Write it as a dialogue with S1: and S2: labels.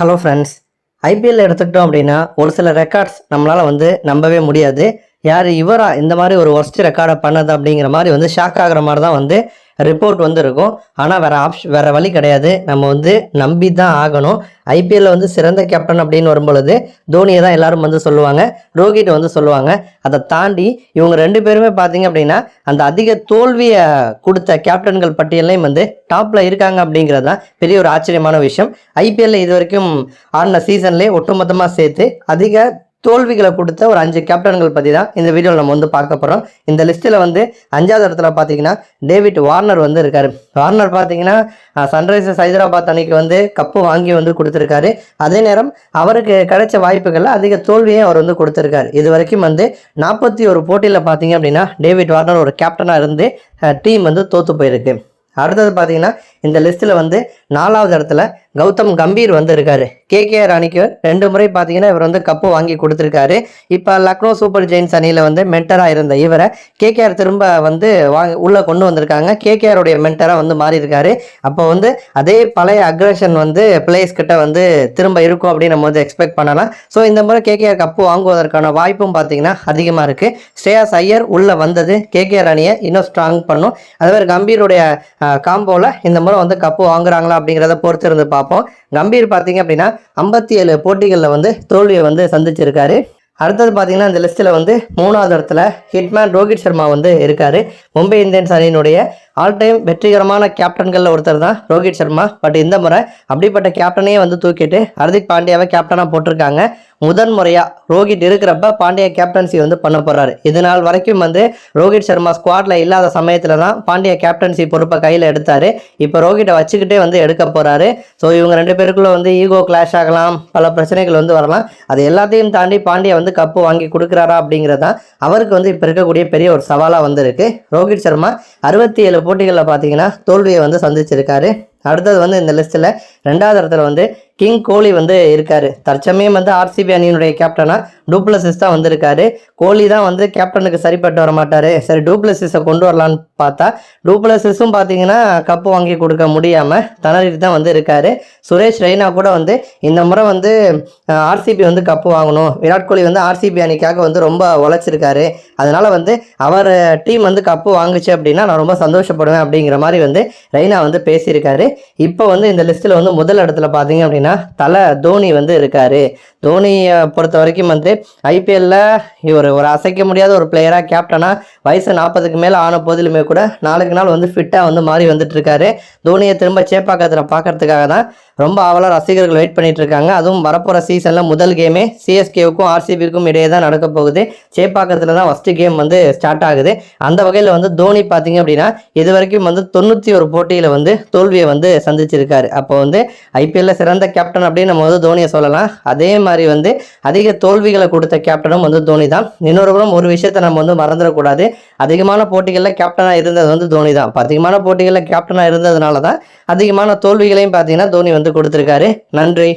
S1: Hello friends IPL எடுத்துக்கிட்டோம் அப்படின்னா ஒரு சில ரெக்கார்ட்ஸ் நம்மளால் வந்து நம்பவே முடியாது. யார் இவரா இந்த மாதிரி ஒரு ஒர்ஸ்ட் ரெக்கார்டை பண்ணது அப்படிங்கிற மாதிரி வந்து ஷாக் ஆகிற மாதிரி தான் வந்து ரிப்போர்ட் வந்து இருக்கும் ஆனால் வேறு ஆப்ஷன் வேறு வழி கிடையாது. நம்ம வந்து நம்பி தான் ஆகணும் ஐபிஎல்ல வந்து சிறந்த கேப்டன் அப்படின்னு வரும்பொழுது தோனியை தான் எல்லாரும் வந்து சொல்லுவாங்க. ரோஹித் வந்து சொல்லுவாங்க. அதை தாண்டி இவங்க ரெண்டு பேருமே பார்த்தீங்க அப்படின்னா அந்த அதிக தோல்வியை கொடுத்த கேப்டன்கள் பட்டியலையும் வந்து டாப்பில் இருக்காங்க அப்படிங்கிறது தான் பெரிய ஒரு ஆச்சரியமான விஷயம். ஐபிஎல்ல இது வரைக்கும் ஆடின சீசன்லேயே ஒட்டுமொத்தமாக சேர்த்து அதிக தோல்விகளை கொடுத்த ஒரு அஞ்சு கேப்டன்கள் பற்றி தான் இந்த வீடியோவில் நம்ம வந்து பார்க்க போகிறோம் இந்த லிஸ்ட்டில் வந்து அஞ்சாவது இடத்துல பார்த்தீங்கன்னா டேவிட் வார்னர் வந்து இருக்கார். வார்னர் பார்த்தீங்கன்னா சன்ரைசர்ஸ் ஹைதராபாத் அன்னைக்கு வந்து கப்பு வாங்கி வந்து கொடுத்துருக்காரு. அதே நேரம் அவருக்கு கிடைச்ச வாய்ப்புகளில் அதிக தோல்வியும் அவர் வந்து கொடுத்துருக்காரு. இது வரைக்கும் வந்து நாற்பத்தி ஒரு போட்டியில் பார்த்தீங்க அப்படின்னா டேவிட் வார்னர் ஒரு கேப்டனாக இருந்து டீம் வந்து தோற்று போயிருக்கு. அடுத்தது பார்த்தீங்கன்னா இந்த லிஸ்ட்டில் வந்து நாலாவது இடத்துல கௌதம் கம்பீர் வந்து இருக்காரு. கேகேஆர் அணிக்கு ரெண்டு முறை பார்த்தீங்கன்னா இவர் வந்து கப்பு வாங்கி கொடுத்துருக்காரு. இப்போ லக்னோ சூப்பர் ஜெயின்ஸ் அணியில் வந்து மென்டராக இருந்த இவரை கேகேஆர் திரும்ப வந்து வாங்க உள்ளே கொண்டு வந்திருக்காங்க. கேகேஆருடைய மென்டராக வந்து மாறி இருக்காரு அப்போ வந்து அதே பழைய அக்ரஷன் வந்து பிளேயர்ஸ் கிட்ட வந்து திரும்ப இருக்கும் அப்படின்னு நம்ம வந்து எக்ஸ்பெக்ட் பண்ணலாம். ஸோ இந்த முறை கேகேஆர் கப்பு வாங்குவதற்கான வாய்ப்பும் பார்த்தீங்கன்னா அதிகமாக இருக்குது ஸ்ரேயாஸ் ஐயர் உள்ளே வந்தது. கேகேஆர் அணியை இன்னும் ஸ்ட்ராங் பண்ணும். அதே மாதிரி கம்பீருடைய காம்போவில் இந்த முறை வந்து கப்பு வாங்குறாங்களா அப்படிங்கிறத பொறுத்து இருந்து பார்ப்போம். கம்பீர் பார்த்தீங்க அப்படின்னா ஐம்பத்தி ஏழு போட்டிகளில் வந்து தோல்வியை வந்து சந்திச்சிருக்காரு. அடுத்தது பார்த்தீங்கன்னா இந்த லிஸ்ட்டில் வந்து மூணாவது இடத்துல ஹிட்மேன் ரோஹித் சர்மா வந்து இருக்கார். மும்பை இந்தியன்ஸ் அணியினுடைய ஆல் டைம் வெற்றிகரமான கேப்டன்களில் ஒருத்தர் தான் ரோஹித் சர்மா. பட் இந்த முறை அப்படிப்பட்ட கேப்டனையே வந்து தூக்கிட்டு ஹர்திக் பாண்டியாவை கேப்டனாக போட்டிருக்காங்க. முதன் முறையாக ரோஹித் இருக்கிறப்ப பாண்டியா கேப்டன்சி வந்து பண்ண போகிறாரு இது நாள் வரைக்கும் வந்து ரோஹித் சர்மா ஸ்குவாடில் இல்லாத சமயத்தில் தான் பாண்டியா கேப்டன்சி பொறுப்பை கையில் எடுத்தார். இப்போ ரோஹிட்டை வச்சுக்கிட்டே வந்து எடுக்க போகிறாரு ஸோ இவங்க ரெண்டு பேருக்குள்ள வந்து ஈகோ கிளாஷ் ஆகலாம். பல பிரச்சனைகள் வந்து வரலாம். அது எல்லாத்தையும் தாண்டி பாண்டியா வந்து கப்பு வாங்கி கொடுக்குறாரா அப்படிங்கிறதான் அவருக்கு வந்து இப்போ இருக்கக்கூடிய பெரிய ஒரு சவாலாக வந்திருக்கு. ரோஹித் சர்மா அறுபத்தி ஏழு போட்டிகளில் பார்த்தீங்கன்னா தோல்வியை வந்து சந்திச்சிருக்காரு. அடுத்தது வந்து இந்த லிஸ்ட்டில் ரெண்டாவது இடத்துல வந்து கிங் கோலி வந்து இருக்கார். தற்சமயம் வந்து ஆர்சிபி அணியினுடைய கேப்டனாக டூப்ளசிஸ் தான் வந்திருக்காரு. கோலி தான் வந்து கேப்டனுக்கு சரிப்பட்டு வர மாட்டார் சரி டூப்ளசிஸை கொண்டு வரலான்னு பார்த்தா டூப்ளசிஸும் பார்த்தீங்கன்னா கப்பு வாங்கி கொடுக்க முடியாமல் தனரிட்டு தான் வந்து இருக்கார். சுரேஷ் ரெய்னா கூட வந்து இந்த முறை வந்து ஆர்சிபி வந்து கப்பு வாங்கணும். விராட் கோலி வந்து ஆர்சிபி அணிக்காக வந்து ரொம்ப உழைச்சிருக்காரு. அதனால் வந்து அவர் டீம் வந்து கப்பு வாங்குச்சு அப்படின்னா நான் ரொம்ப சந்தோஷப்படுவேன் அப்படிங்கிற மாதிரி வந்து ரெய்னா வந்து பேசியிருக்காரு. இப்போ வந்து இந்த லிஸ்ட்டில் வந்து முதல் இடத்துல பார்த்தீங்க அப்படின்னா தலை தோனி வந்து இருக்காரு. தோனியை பொறுத்த வரைக்கும் வந்து ஐபிஎல்ல இவர் ஒரு அசைக்க முடியாத ஒரு பிளேயராக கேப்டனாக வயசு நாற்பதுக்கு மேலே ஆன போதிலுமே கூட நாளுக்கு நாள் வந்து ஃபிட்டாக வந்து மாறி வந்துட்டு இருக்காரு. தோனியை திரும்ப சேப்பாக்கத்தில் பார்க்கறதுக்காக தான் ரொம்ப ஆவலாக ரசிகர்கள் வெயிட் பண்ணிட்டு இருக்காங்க. அதுவும் வரப்போகிற சீசனில் முதல் கேமே சிஎஸ்கேவுக்கும் ஆர்சிபிக்கும் இடையே தான் நடக்க போகுது. சேப்பாக்கத்தில் தான் ஃபஸ்ட்டு கேம் வந்து ஸ்டார்ட் ஆகுது. அந்த வகையில் வந்து தோனி பார்த்தீங்க அப்படின்னா இது வரைக்கும் வந்து தொண்ணூற்றி ஒரு போட்டியில் வந்து தோல்வியை வந்து சந்திச்சிருக்காரு. அப்போ வந்து ஐபிஎல்ல சிறந்த கேப்டன் அப்படின்னு நம்ம வந்து தோனியை சொல்லலாம். அதே மாதிரி வந்து அதிக தோல்விகளை கொடுத்த கேப்டனும் வந்து தோனி தான். இன்னொரு புறம் ஒரு விஷயத்தை நம்ம வந்து மறந்துடக்கூடாது. அதிகமான போட்டிகளில் கேப்டனாக இருந்தது வந்து தோனி தான். இப்போ அதிகமான போட்டிகளில் கேப்டனாக இருந்ததுனால தான் அதிகமான தோல்விகளையும் பார்த்தீங்கன்னா தோனி வந்து கொடுத்துருக்காரு. நன்றி.